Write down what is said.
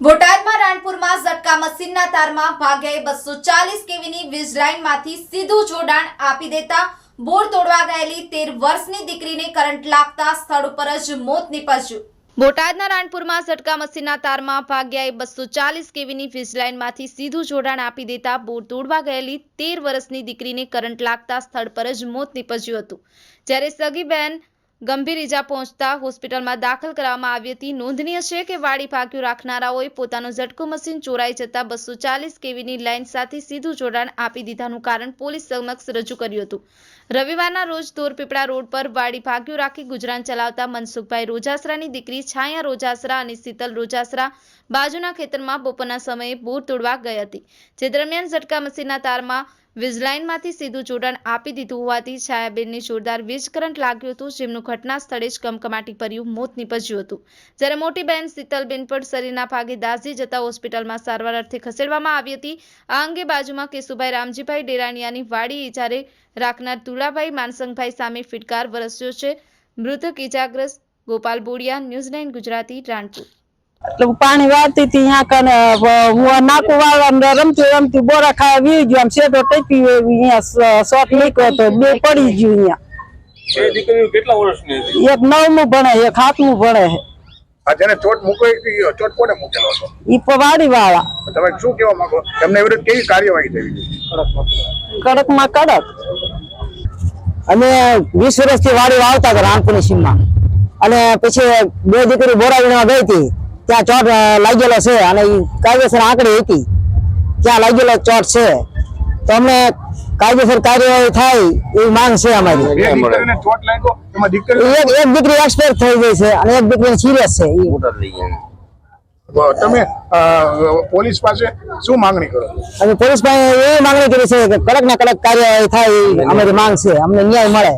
બોટાદમાં રાણપુરમાં ઝટકા મશીનના તારમાં ભાગ્યાએ બસો ચાલીસ કેવીની વીજ લાઇનમાંથી સીધું જોડાણ આપી દેતા બોર તોડવા ગયેલી તેર વર્ષની દીકરીને કરંટ લાગતા સ્થળ ઉપર જ મોત નીપજ્યું. બોટાદના રાણપુરમાં ઝટકા મશીનના તારમાં ભાગ્યાએ બસો ચાલીસ કેવીની વીજ લાઇનમાંથી સીધું જોડાણ આપી દેતા બોર તોડવા ગયેલી તેર વર્ષની દીકરીને કરંટ લાગતા સ્થળ પર જ મોત નીપજ્યું હતું. જ્યારે સગી બહેન ગંભીર ઈજા પહોંચતા હોસ્પિટલમાં દાખલ કરવામાં આવી હતી. નોંધનીય છે કે વાડી ફાંક્યું રાખનારાઓએ પોતાનું ઝટકું મશીન ચોરાઈ જતા બસો ચાલીસ કેવીની લાઇન સાથે સીધું જોડાણ આપી દીધાનું કારણ પોલીસ સમક્ષ રજૂ કર્યું હતું. રવિવારના રોજ ધોરપીપળા રોડ પર વાડી ભાગ્યું રાખી ગુજરાન ચલાવતા મનસુખભાઈ રોજાસરાની દીકરી છાયા રોજાસરા અને શીતલ રોજાસરા બાજુના ખેતરમાં બપોરના સમયે બોર તોડવા ગઈ હતી. જે દરમિયાન ઝટકા મશીનના તારમાં વીજલાઇનમાંથી સીધું જોડાણ આપી દીધું હોવાથી છાયાબેનને જોરદાર વીજ કરંટ લાગ્યું હતું, જેમનું ઘટના સ્થળે જ કમકમાટી ભર્યું મોત નીપજ્યું હતું. જ્યારે મોટી બહેન શીતલબેન પણ શરીરના ભાગે દાઝી જતા હોસ્પિટલમાં સારવાર અર્થે ખસેડવામાં આવી હતી. આ અંગે બાજુમાં કેશુભાઈ રામજીભાઈ ડેરાણિયાની વાડી ઇજારે રાખનાર તુલાભાઈ માનસંગભાઈ સામે ફિટકાર વરસ્યો છે. મૃતક ઇજાગ્રસ્ત ગોપાલ બોડિયા, ન્યૂઝ નાઇન ગુજરાતી, રાણપુર. એટલે પાણી વાળતી હતી અહીંયા કને હું નાકુ વાળવા રમતી રમતી બોરા ખાવા વી ગયો આમ શેઠો ટેકી અહીંયા શોટ નીકળ્યો તો બે પડી ગયું અહીંયા. એ દીકરીઓ કેટલા વર્ષની હતી? એક નવમું ભણે એક હાથમું ભણે છે. જેને ચોટ મૂકો ચોટ કોને મૂકેલો હતો? ઈ વાડી વાળા તમે શું કહેવા માંગો? એમને વિરુદ્ધ કેવી કાર્યવાહી થવી જોઈએ કડકમાં કડક. અમે વીસ વર્ષથી વાડી વાવતા હતા રાણપુરની સીમમાં. અને પછી બે દીકરી બોરાવીમાં ગઈ હતી. ત્યાં ચોટ લાગેલો છે અને કાયદેસર આંકડી હતી. ત્યાં લાગેલો ચોટ છે. તો અમને કાયદેસર કાર્યવાહી થાય એવી માંગ છે અમારી. એક એક દીકરી એક્સપાયર થઈ ગઈ છે અને એક દીકરી સિરિયસ છે. તમે પોલીસ પાસે શું માંગણી કરો? અમે પોલીસ પાસે એવી માંગણી કરી છે કે કડક ના કડક કાર્યવાહી થાય અમારી માંગ છે. અમને ન્યાય મળે.